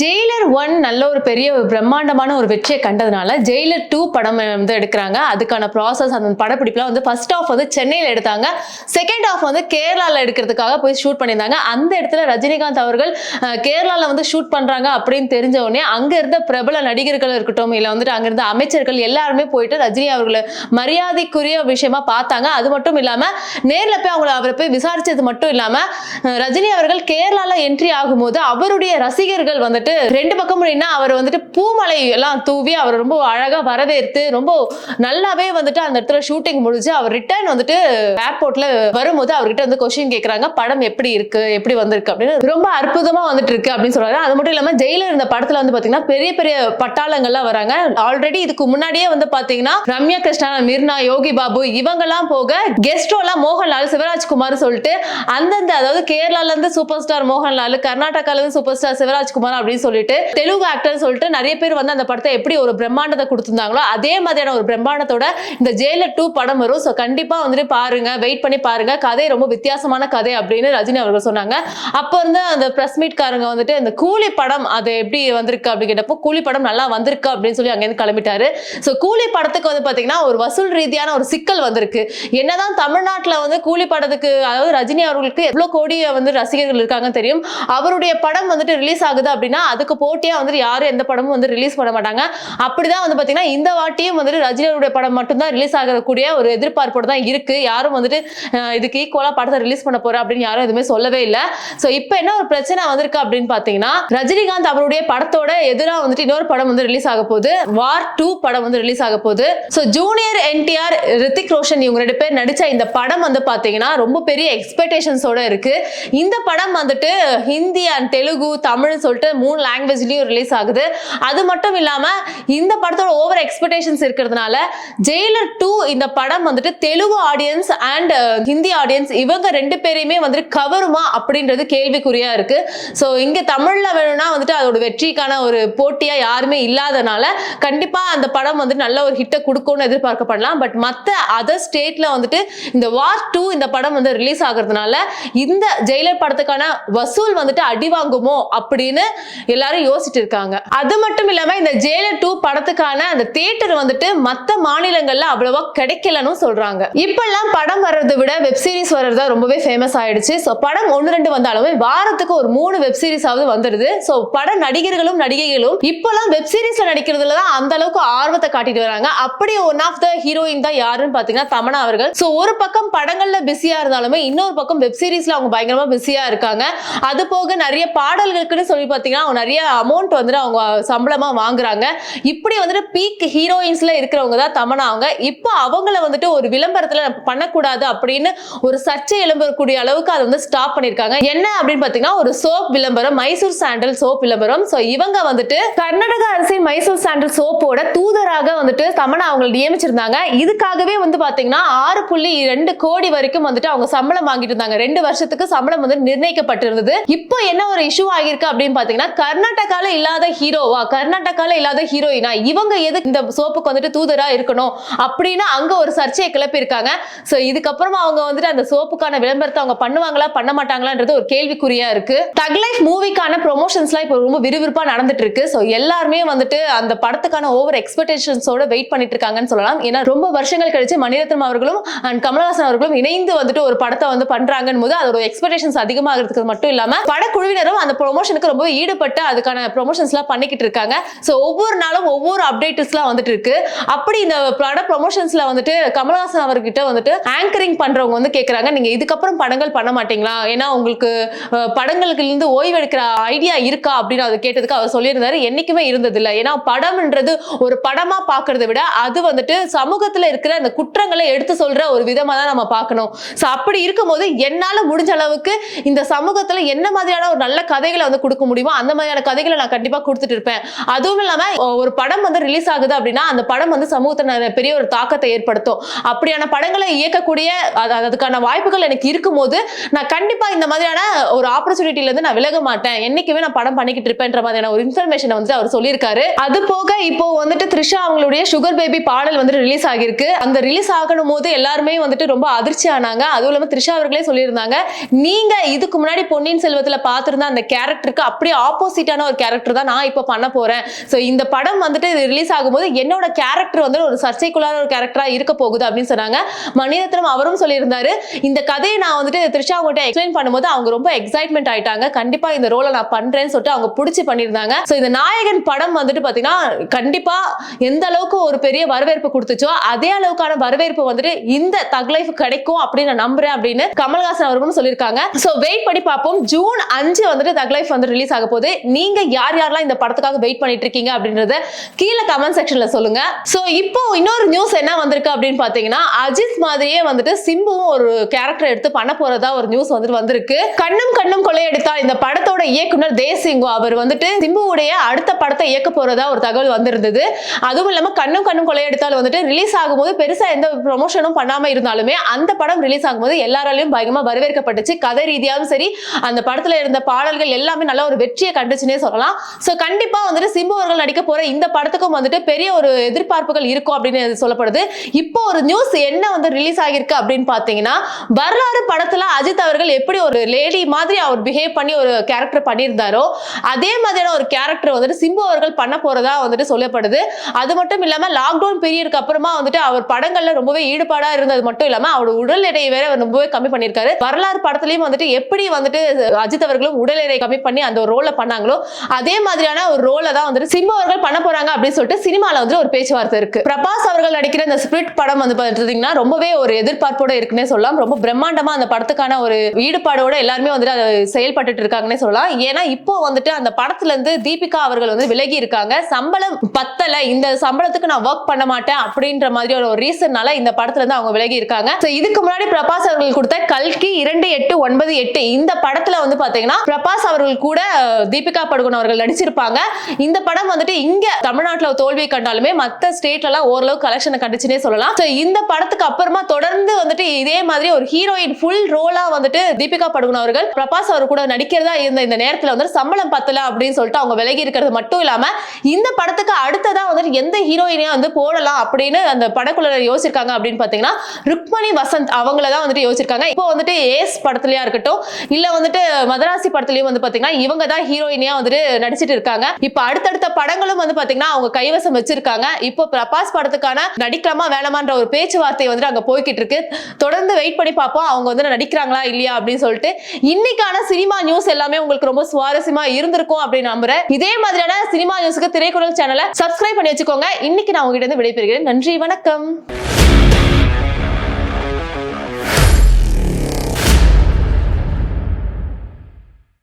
Jailer one நல்ல ஒரு பெரிய ஒரு பிரம்மாண்டமான ஒரு வெற்றியை கண்டதுனால ஜெயிலர் டூ படம் வந்து எடுக்கிறாங்க. அதுக்கான ப்ராசஸ் அந்த படப்பிடிப்புலாம் வந்து ஃபர்ஸ்ட் ஆஃப் வந்து சென்னையில் எடுத்தாங்க. செகண்ட் ஆஃப் வந்து கேரளாவில் எடுக்கிறதுக்காக போய் ஷூட் பண்ணியிருந்தாங்க. அந்த இடத்துல ரஜினிகாந்த் அவர்கள் கேரளாவில் வந்து ஷூட் பண்ணுறாங்க அப்படின்னு தெரிஞ்ச உடனே அங்கே இருந்த பிரபல நடிகர்கள் இருக்கட்டும் இல்லை வந்துட்டு அங்கே இருந்த அமைச்சர்கள் எல்லாருமே போயிட்டு ரஜினி அவர்களை மரியாதைக்குரிய விஷயமா பார்த்தாங்க. அது மட்டும் இல்லாமல் நேரில் போய் அவங்கள அவரை போய் விசாரிச்சது மட்டும் இல்லாமல் ரஜினி அவர்கள் கேரளாவில் என்ட்ரி ஆகும்போது அவருடைய ரசிகர்கள் வந்து வந்துட்டு ரெண்டு பக்கம் நின்னா அவர் வந்துட்டு பூமலை எல்லாம் தூவி அவர் ரொம்ப அழகா வரவேற்று ரொம்ப நல்லாவே வந்துட்டு அந்த இடத்துல ஷூட்டிங் முடிஞ்சு அவர் ரிட்டர்ன் வந்துட்டு ஏர்போர்ட்ல வரும்போது அவர்கிட்ட வந்து கொஸ்டின் கேக்குறாங்க படம் எப்படி இருக்கு? எப்படி வந்திருக்கு? அப்படின்னு. ரொம்ப அற்புதமா வந்துட்டு இருக்கு அப்படின்னு சொல்றாரு. அது மட்டும் இல்லாம ஜெயிலர் இந்த படத்துல வந்து பாத்தீங்கன்னா பெரிய பெரிய பட்டாளங்கள்லாம் வராங்க. ஆல்ரெடி இதுக்கு முன்னாடியே வந்து பாத்தீங்கன்னா ரம்யா கிருஷ்ணா மிர்னா யோகி பாபு இவங்கெல்லாம் போக கெஸ்டோலாம் மோகன்லால் சிவராஜ்குமார் சொல்லிட்டு அந்தந்த அதாவது கேரளால இருந்து சூப்பர் ஸ்டார் மோகன்லால் கர்நாடகால இருந்து சூப்பர் ஸ்டார் சிவராஜ்குமார் அப்படின்னு சொல்லிட்டு தெலுங்கு ஆக்டர் சொல்லிட்டு நிறைய பேர் வந்து அந்த படத்தை எப்படி ஒரு பிரம்மாண்டத்தை கொடுத்துருந்தாங்களோ அதே மாதிரியான ஒரு பிரம்மாண்டத்தோட இந்த ஜெயிலர் டூ படம் வரும். ஸோ கண்டிப்பா வந்துட்டு பாருங்க வெயிட் பண்ணி பாருங்க. கதை ரொம்ப வித்தியாசமான கதை அப்படின்னு ரஜினி அவர்கள் சொன்னாங்க. அப்போ வந்து அந்த பிரஸ் மீட்காரங்க வந்துட்டு இந்த கூலி படம் அது எப்படி வந்திருக்கு அப்படின்னு கேட்டப்போ கூலி படம் நல்லா வந்திருக்கு அப்படின்னு சொல்லி அங்கேருந்து கிளம்பிட்டாரு. ஸோ கூலி படத்துக்கு வந்து பார்த்தீங்கன்னா ஒரு வசூல் ரீதியான ஒரு சிக்கல் வந்திருக்கு. என்னதான் தமிழ்நாட்டில் வந்து கூலி படத்துக்கு அதாவது ரஜினி அவர்களுக்கு எவ்வளோ கோடி வந்து ரசிகர்கள் இருக்காங்கன்னு தெரியும். அவருடைய படம் வந்துட்டு ரிலீஸ் ஆகுது அப்படின்னு அதுக்கு போட்டியா வந்துட்டு யாரும் எந்த படமும் வந்து ரிலீஸ் பண்ண மாட்டாங்க. அப்படிதான் வந்து பாத்தீங்கன்னா இந்த வாட்டியும் வந்துட்டு ரஜினியோட படம் மட்டும்தான் ரிலீஸ் ஆகக்கூடிய ஒரு எதிர்பார்ப்போடு தான் இருக்கு. யாரும் வந்துட்டு இதுக்கு ஈக்குவலா படத்தை ரிலீஸ் பண்ண போறேன் அப்படின்னு யாரும் எதுவுமே சொல்லவே இல்லை. சோ இப்போ என்ன ஒரு பிரச்சனை வந்திருக்கு அப்படின்னு பாத்தீங்கன்னா ரஜினிகாந்த் அவருடைய படத்தோட எதிராக வந்துட்டு இன்னொரு படம் வந்து ரிலீஸ் ஆக போகுது. வார் டூ படம் வந்து ரிலீஸ் ஆக போகுது. So junior NTR Hrithik Roshan இவங்க ரெண்டு பேர் நடிச்ச இந்த படம் வந்து பாத்தீங்கன்னா ரொம்ப பெரிய எக்ஸ்பெக்டேஷன்ஸோட இருக்கு. இந்த படம் வந்துட்டு ஹிந்தி அண்ட் தெலுங்கு தமிழ்னு சொல்லிட்டு மூணு லாங்குவேஜ்லயும் ரிலீஸ் ஆகுது. அது மட்டும் இல்லாம இந்த படத்தோட ஓவர் எக்ஸ்பெக்டேஷன்ஸ் இருக்கிறதுனால ஜெயிலர் டூ இந்த படம் வந்துட்டு Telugu audience and uh, Hindi audience இவங்க ரெண்டு பேரையுமே வந்துட்டு கவருமா அப்படின்றது கேள்விக்குறியா இருக்கு. ஸோ இங்க தமிழ்ல வேணும்னா வந்துட்டு அதோட வெற்றிக்கான ஒரு போட்டியா யாருமே இல்லாதனால கண்டிப்பா அந்த படம் வந்து நல்ல ஒரு ஹிட்டை கொடுக்கும்னு எதிர்பார்க்கப்படலாம். பட் மற்ற அதர் ஸ்டேட்ல வந்துட்டு இந்த வார் டூ இந்த படம் வந்து ரிலீஸ் ஆகுறதுனால இந்த ஜெயிலர் படத்துக்கான வசூல் வந்துட்டு அடி வாங்குமோ அப்படின்னு எல்லாரும் யோசிச்சுட்டு இருக்காங்க. அது மட்டும் இல்லாம இந்த ஜெயிலர் டூ படத்துக்கான அந்த தியேட்டர் வந்துட்டு மத்த மாநிலங்கள்ல அவ்வளவா கிடைக்கலன்னு சொல்றாங்க. இப்பெல்லாம் படம் வர்றதை விட வெப் சீரிஸ் வர்றதா ரொம்பவே ஃபேமஸ் ஆயிடுச்சு. ஸோ படம் ஒன்று ரெண்டு வந்தாலுமே வாரத்துக்கு ஒரு மூணு வெப் சீரிஸாவது வந்துடுது ஸோ பட நடிகர்களும் நடிகைகளும் இப்பெல்லாம் வெப் சீரிஸ்ல நடிக்கிறதுல தான் அந்த அளவுக்கு ஆர்வத்தை காட்டிட்டு வராங்க. அப்படி ஒன் ஆஃப் த ஹீரோயின் தான் யாருன்னு பாத்தீங்கன்னா தமனா அவர்கள். ஸோ ஒரு பக்கம் படங்கள்ல பிஸியா இருந்தாலுமே இன்னொரு பக்கம் வெப் சீரிஸ்ல அவங்க பயங்கரமா பிஸியா இருக்காங்க. அது போக நிறைய பாடல்களுக்குன்னு சொல்லி பாத்தீங்கன்னா அவங்க நிறைய அமௌண்ட் வந்துட்டு அவங்க சம்பளமா வாங்குறாங்க. இப்படி வந்துட்டு பீக் ஹீரோயின்ஸ்ல இருக்கிறவங்க தான் தமனா அவங்க இப்போ அவங்கள வந்துட்டு ஒரு விளம்பரத்துல பண்ணக்கூடாது அப்படின்னு ஒரு சர்ச்சை எழும்பக்கூடிய அளவுக்கு அதை வந்து ஸ்டாப் பண்ணிருக்காங்க என்ன அப்படின்னு பாத்தீங்கன்னா ஒரு சோப் விளம்பரம் மைசூர் சாண்டல் சோப் விளம்பரம். ஸோ இவங்க வந்துட்டு கர்நாடக அரசின் மைசூர் சாண்டல் சோப்போட தூதராக வந்துட்டு தமனா அவங்களை நியமிச்சிருந்தாங்க. இதுக்காகவே வந்து பாத்தீங்கன்னா ஆறு புள்ளி ரெண்டு கோடி வரைக்கும் வந்துட்டு அவங்க சம்பளம் வாங்கிட்டு இருந்தாங்க. ரெண்டு வருஷத்துக்கு சம்பளம் வந்து நிர்ணயிக்கப்பட்டிருந்தது. இப்போ என்ன ஒரு இஷ்யூ ஆகியிருக்கு அப்படின்னு பாத்தீங்கன்னா கர்நாடகால இல்லாத ஹீரோவா? கர்நாடகால இல்லாத ஹீரோயினா? இவங்க எதுக்கு இந்த சோப்புக்கு வந்துட்டு தூதரா இருக்கணும் அப்படின்னு அங்க ஒரு சர்ச்சையை கிளப்பியிருக்காங்க. சோ இதுக்கப்புறமா அவங்க வந்துட்டு அந்த சோப்புக்கான விளம்பரத்தை அவங்க பண்ணுவாங்களா பண்ண மாட்டாங்களான்றது ஒரு கேள்விக்குறியா இருக்கு. தக் லைஃப் மூவிக்கான ப்ரொமோஷன்ஸ்லாம் இப்போ ரொம்ப விறுவிறுப்பா நடந்துட்டு இருக்கு சோ எல்லாருமே வந்துட்டு அந்த படத்துக்கான ஓவர் எக்ஸ்பெக்டேஷன்ஸோட வெயிட் பண்ணிட்டு இருக்காங்கன்னு சொல்லலாம். ஏன்னா ரொம்ப வருஷங்கள் கழிச்சு மணிரத்னம் அவர்களும் அண்ட் கமலஹாசன் அவர்களும் இணைந்து வந்துட்டு ஒரு படத்தை வந்து பண்றாங்கன்னு போது அதோட எக்ஸ்பெக்டேஷன்ஸ் அதிகமாகிறதுக்கு மட்டும் இல்லாம படக்குழுவினரும் அந்த ப்ரொமோஷனுக்கு ரொம்ப ஈடுபட்டு அதுக்கான ப்ரொமோஷன்ஸ்லாம் பண்ணிக்கிட்டு இருக்காங்க. ஸோ ஒவ்வொரு நாளும் ஒவ்வொரு அப்டேட்ஸ்லாம் வந்துட்டு இருக்கு. அப்படி இந்த பட ப்ரொமோஷன்ஸ்ல வந்துட்டு கமல்ஹாசன் அவர்கிட்ட வந்துட்டு ஆங்கரிங் பண்றவங்க வந்து கேட்குறாங்க நீங்க இதுக்கப்புறம் படங்கள் பண்ண மாட்டீங்களா? ஏன்னா உங்களுக்கு படங்களுக்கு இருந்து ஓய்வு எடுக்கிற ஐடியா இருக்கா? அப்படின்னு அதை கேட்டதுக்கு அவர் சொல்லியிருந்தாரு. என்னைக்குமே இருந்தது இல்லை ஏன்னா படம்ன்றது ஒரு படமா பார்க்கறத விட அது வந்துட்டு சமூகத்துல இருக்கிற அந்த குற்றங்களை எடுத்து சொல்ற ஒரு விதமா தான் நம்ம பார்க்கணும் ஸோ அப்படி இருக்கும்போது என்னால முடிஞ்ச அளவுக்கு இந்த சமூகத்துல என்ன மாதிரியான ஒரு நல்ல கதைகளை வந்து கொடுக்க முடியுமோ அந்த மாதிரியான கதைகளை நான் கண்டிப்பா கொடுத்துட்டு இருப்பேன். அதுவும் இல்லாம ஒரு படம் வந்து ரிலீஸ் ஆகுது அப்படின்னா அந்த படம் வந்து சமூகத்தை நிறைய பெரிய ஒரு தாக்கத்தை ஏற்படுத்தும். அப்படியான படங்களை இயக்கக்கூடிய அது- அதுக்கான வாய்ப்புகள் எனக்கு இருக்கும்போது நான் கண்டிப்பா இந்த மாதிரியான ஒரு ஆப்பர்ச்சுனிட்டில இருந்து நான் விலக மாட்டேன். என்னைக்குமே நான் படம் பண்ணிக்கிட்டு இருப்பேன்ற மாதிரியான ஒரு இன்ஃபர்மேஷனை வந்து அவர் சொல்லியிருக்காரு. அது போக இப்போ வந்துட்டு த்ரிஷா அவங்களுடைய சுகர் பேபி பாடல் வந்து ரிலீஸ் ஆகிருக்கு அந்த ரிலீஸ் ஆகணும் போது எல்லாருமே வந்துட்டு ரொம்ப அதிர்ச்சி ஆனாங்க. அதுவும் இல்லாம த்ரிஷா அவர்களே சொல்லியிருந்தாங்க நீங்க இதுக்கு முன்னாடி பொன்னியின் செல்வத்துல பார்த்திருந்த அந்த கேரக்டருக்கு அப்படியே ஆப்போசிட் ஆப்போசிட்டான ஒரு கேரக்டர் தான் நான் இப்போ பண்ண போறேன். ஸோ இந்த படம் வந்துட்டு இது ரிலீஸ் ஆகும்போது என்னோட கேரக்டர் வந்து ஒரு சர்ச்சைக்குள்ளான ஒரு கேரக்டரா இருக்க போகுது அப்படின்னு சொன்னாங்க. மணிரத்னம் அவரும் சொல்லியிருந்தாரு. இந்த கதையை நான் வந்துட்டு த்ரிஷா அவங்ககிட்ட எக்ஸ்பிளைன் பண்ணும்போது அவங்க ரொம்ப எக்ஸைட்மெண்ட் ஆயிட்டாங்க. கண்டிப்பா இந்த ரோலை நான் பண்றேன்னு சொல்லிட்டு அவங்க பிடிச்சி பண்ணியிருந்தாங்க. ஸோ இந்த நாயகன் படம் வந்துட்டு பாத்தீங்கன்னா கண்டிப்பா எந்த அளவுக்கு ஒரு பெரிய வரவேற்பு கொடுத்துச்சோ அதே அளவுக்கான வரவேற்பு வந்துட்டு இந்த தக் லைஃப் கிடைக்கும் அப்படின்னு நான் நம்புறேன் அப்படின்னு கமல்ஹாசன் அவர்களும் சொல்லியிருக்காங்க. ஸோ வெயிட் பண்ணி பார்ப்போம். ஜூன் அஞ்சு வந்துட்டு தக் லைஃப் வந்து ரிலீஸ் ஆக போகுது. நீங்க யார் யாரெல்லாம் இந்த படத்துக்காக வெயிட் பண்ணிட்டு இருக்கீங்க அப்படின்றத கீழே கமெண்ட் செக்ஷன்ல சொல்லுங்க. ஸோ இப்போ இன்னொரு நியூஸ் என்ன வந்திருக்கு அப்படின்னு பாத்தீங்கன்னா அஜித் மாதிரியே வந்துட்டு சிம்புவும் ஒரு கேரக்டர் எடுத்து பண்ண போறதா ஒரு நியூஸ் வந்துட்டு வந்திருக்கு. கண்ணும் கண்ணும் கொள்ளையடித்தால் இந்த படத்தோட இயக்குனர் தேசிங்கோ அவர் வந்துட்டு சிம்புவுடைய அடுத்த படத்தை இயக்க போறதா ஒரு தகவல் வந்திருந்தது. அதுவும் இல்லாம கண்ணும் கண்ணும் கொள்ளையடித்தால் வந்துட்டு ரிலீஸ் ஆகும்போது பெருசா எந்த ப்ரொமோஷனும் பண்ணாம இருந்தாலுமே அந்த படம் ரிலீஸ் ஆகும்போது எல்லாராலையும் பயங்கரமா வரவேற்கப்பட்டுச்சு. கதை ரீதியாகவும் சரி அந்த படத்துல இருந்த பாடல்கள் எல்லாமே நல்ல ஒரு வெற்றியை கண்டுச்சுன்னே சொல்லலாம். ஸோ கண்டிப்பா வந்துட்டு சிம்பு அவர்கள் நடிக்க போற இந்த படத்துக்கும் வந்துட்டு பெரிய ஒரு எதிர்பார்ப்புகள் இருக்கும் அப்படின்னு சொல்லப்படுது. இப்போ ஒரு நியூஸ் என்ன வந்து ரிலீஸ் ஆகியிருக்கு அப்படின்னு பார்த்தீங்கன்னா வரலாறு படத்துல அஜித் அவர்கள் எப்படி ஒரு லேடி மாதிரி அவர் பிஹேவ் பண்ணி ஒரு கேரக்டர் பண்ணியிருந்தாரோ அதே மாதிரியான ஒரு கேரக்டர் வந்துட்டு சிம்பு அவர்கள் பண்ண போறதா வந்துட்டு சொல்லப்படுது. அது மட்டும் இல்லாம லாக்டவுன் பீரியடுக்கு அப்புறமா வந்துட்டு அவர் படங்கள்ல ரொம்பவே ஈடுபாடாக இருந்தது மட்டும் இல்லாமல் அவரோட உடல் எடையை வேற அவர் ரொம்பவே கம்மி பண்ணியிருக்காரு. வரலாறு படத்துலையும் வந்துட்டு எப்படி வந்துட்டு அஜித் அவர்களும் உடல் எடையை கம்மி பண்ணி அந்த ரோலை பண்ணாங்களோ அதே மாதிரியான ஒரு ரோலை தான் வந்துட்டு சிம்பு அவர்கள் பண்ண போறாங்க அப்படின்னு சொல்லிட்டு சினிமால வந்து ஒரு பேச்சுவார்த்தை இருக்கு. பிரபாஸ் அவர்கள் நடிக்கிற இந்த ஸ்பிரிட் படம் வந்து பார்த்தீங்கன்னா ரொம்பவே ஒரு எதிர்பார்ப்போட இருக்குன்னே சொல்லலாம். ரொம்ப பிரம்மாண்டமா அந்த படத்துக்கான ஒரு ஈடுபாடோட எல்லாருமே வந்துட்டு அதை செயல்பட்டுட்டு இருக்காங்கன்னே சொல்லலாம். ஏன்னா இப்போ வந்துட்டு அந்த படத்துல இருந்து தீபிகா அவர்கள் வந்து விலகி இருக்காங்க. சம்பளம் பத்தல. இந்த சம்பளத்துக்கு நான் ஒர்க் பண்ண மாட்டேன் அப்படின்ற மாதிரி ஒரு ரீசன்னால இந்த படத்துல இருந்து அவங்க விலகி இருக்காங்க. இதுக்கு முன்னாடி பிரபாஸ் அவர்கள் கொடுத்த கல்கி இரண்டு எட்டு ஒன்பது எட்டு இந்த படத்துல வந்து பாத்தீங்கன்னா பிரபாஸ் அவர்கள் கூட தீபிகா படுகோன் அவர்கள் நடிச்சிருப்பாங்க. இந்த படம் வந்துட்டு இங்க தமிழ்நாட்டில் தோல்வியை கண்டாலுமே மற்ற ஸ்டேட்ல எல்லாம் ஓரளவு கலெக்ஷனை கண்டுச்சுனே சொல்லலாம். ஸோ இந்த படத்துக்கு அப்புறமா தொடர்ந்து வந்துட்டு இதே மாதிரி ஒரு ஹீரோயின் ஃபுல் ரோலா வந்துட்டு தீபிகா படுகோன் அவர்கள் பிரபாஸ் அவர் கூட நடிக்கிறதா இருந்த இந்த நேரத்தில் வந்து சம்பளம் பத்தல அப்படின்னு சொல்லிட்டு அவங்க விலகி இருக்கிறது மட்டும் இல்லாம இந்த படத்துக்கு அடுத்ததா வந்துட்டு எந்த ஹீரோயினையும் வந்து போடலாம் அப்படின்னு அந்த படக்குள்ள யோசிச்சிருக்காங்க அப்படின்னு பாத்தீங்கன்னா ருக்மணி வசந்த் அவங்கள தான் வந்துட்டு யோசிச்சிருக்காங்க. இப்போ வந்துட்டு ஏஸ் படத்துலயா இருக்கட்டும் இல்ல வந்துட்டு மதராசி படத்துலயும் வந்து பாத்தீங்கன்னா இவங்க தான் ஹீரோ ஹீரோயினியா வந்துட்டு நடிச்சிட்டு இருக்காங்க. இப்போ அடுத்தடுத்த படங்களும் வந்து பாத்தீங்கன்னா அவங்க கைவசம் வச்சிருக்காங்க. இப்போ பிரபாஸ் படத்துக்கான நடிக்கலாமா வேணாமான்ற ஒரு பேச்சுவார்த்தை வந்துட்டு அங்க போய்கிட்டு இருக்கு. தொடர்ந்து வெயிட் பண்ணி பார்ப்போம். அவங்க வந்து நடிக்கிறாங்களா இல்லையா அப்படின்னு சொல்லிட்டு. இன்னைக்கான சினிமா நியூஸ் எல்லாமே உங்களுக்கு ரொம்ப சுவாரஸ்யமா இருந்திருக்கும் அப்படின்னு நம்புறேன். இதே மாதிரியான சினிமா நியூஸ்க்கு திரைக்குறள் சேனலை சப்ஸ்கிரைப் பண்ணி வச்சுக்கோங்க. இன்னைக்கு நான் உங்ககிட்ட இருந்து விடைபெறுகிறேன். நன்றி வணக்கம்.